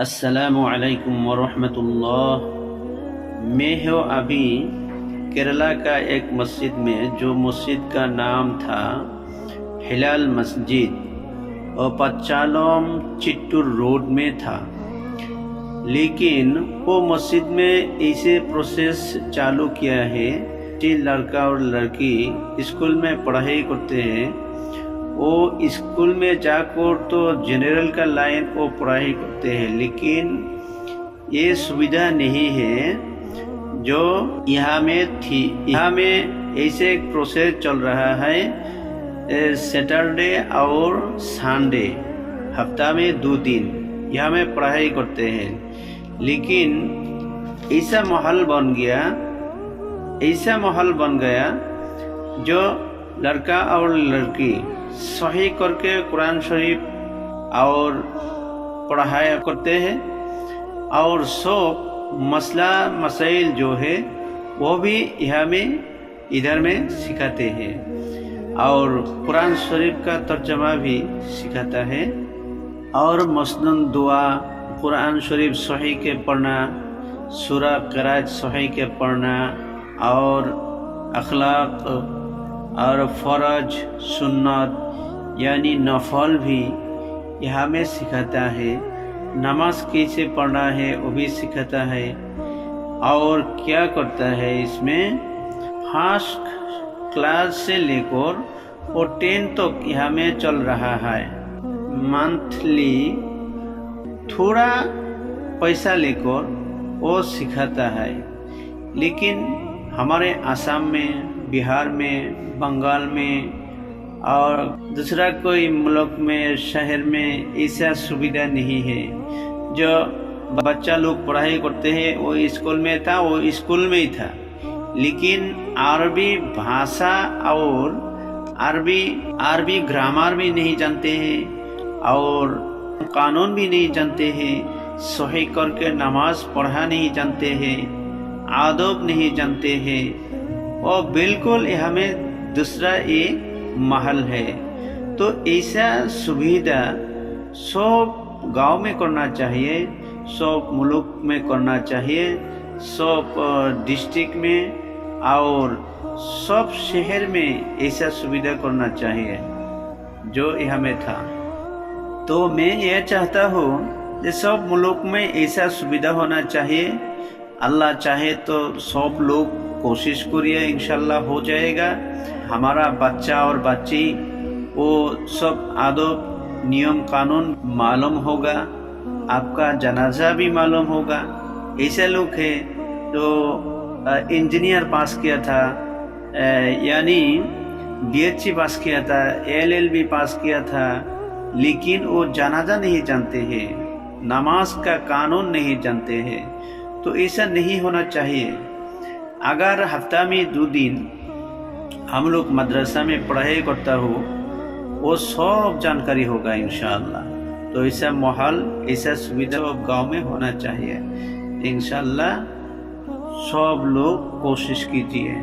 असलकम वरहमतुल्लाह मैं हूँ अभी केरला का एक मस्जिद में, जो मस्जिद का नाम था हिलाल मस्जिद, और पच्चालोम चिट्टूर रोड में था। लेकिन वो मस्जिद में ऐसे प्रोसेस चालू किया है। कि लड़का और लड़की स्कूल में पढ़ाई करते हैं। वो स्कूल में जाकर तो जनरल का लाइन वो पढ़ाई करते हैं, लेकिन ये सुविधा नहीं है जो यहाँ में थी। यहाँ में ऐसे एक प्रोसेस चल रहा है सैटरडे और संडे हफ़्ता में दो दिन यहाँ में पढ़ाई करते हैं। लेकिन ऐसा माहौल बन गया, ऐसा माहौल बन गया जो लड़का और लड़की सही करके कुरान शरीफ और पढ़ाया करते हैं और सब मसला, मसाइल जो है, वो भी यहाँ में, इधर में सिखाते हैं। और कुरान शरीफ का तर्जमा भी सिखाता है। और मसलन दुआ, कुरान शरीफ सही के पढ़ना सूरा कराज सही के पढ़ना, और अखलाक और फ़रज, सुन्नत, यानी नफल भी यहाँ में सिखाता है। नमाज़ कैसे पढ़ना है, वो भी सिखाता है। और क्या करता है इसमें? फ़र्स्ट क्लास से लेकर और टेन तक तो यहाँ में चल रहा है। मंथली थोड़ा पैसा लेकर वो सिखाता है। लेकिन हमारे आसाम में बिहार में, बंगाल में, और दूसरा कोई मुल्क में, शहर में ऐसा सुविधा नहीं है। जो बच्चा लोग पढ़ाई करते हैं, वो स्कूल में था, वो स्कूल में ही था। लेकिन अरबी भाषा और अरबी अरबी ग्रामर भी नहीं जानते हैं, और कानून भी नहीं जानते हैं, सही करके नमाज़ पढ़ा नहीं जानते हैं, आदब नहीं जानते हैं। और बिल्कुल हमें दूसरा एक महल है। तो ऐसा सुविधा सब गाँव में करना चाहिए, सब मुल्क में करना चाहिए, सब डिस्ट्रिक्ट में और सब शहर में ऐसा सुविधा करना चाहिए, जो यहाँ में था। तो मैं यह चाहता हूँ कि सब मुल्क में ऐसा सुविधा होना चाहिए। अल्लाह चाहे तो सब लोग कोशिश करिए इनशाला हो जाएगा। हमारा बच्चा और बच्ची, वो सब आदब, नियम, कानून मालूम होगा। आपका जनाजा भी मालूम होगा। ऐसे लोग हैं जो इंजीनियर पास किया था यानी बीएचसी पास किया था एलएलबी पास किया था, लेकिन वो जनाजा नहीं जानते हैं, नमाज़ का कानून नहीं जानते हैं। तो ऐसा नहीं होना चाहिए। अगर हफ़्ता में दो दिन हम लोग मदरसा में पढ़ाई करता हो, वो सब जानकारी होगा इन तो ऐसा माहौल, ऐसा सुविधा गाँव में होना चाहिए। इन सब लोग कोशिश कीजिए।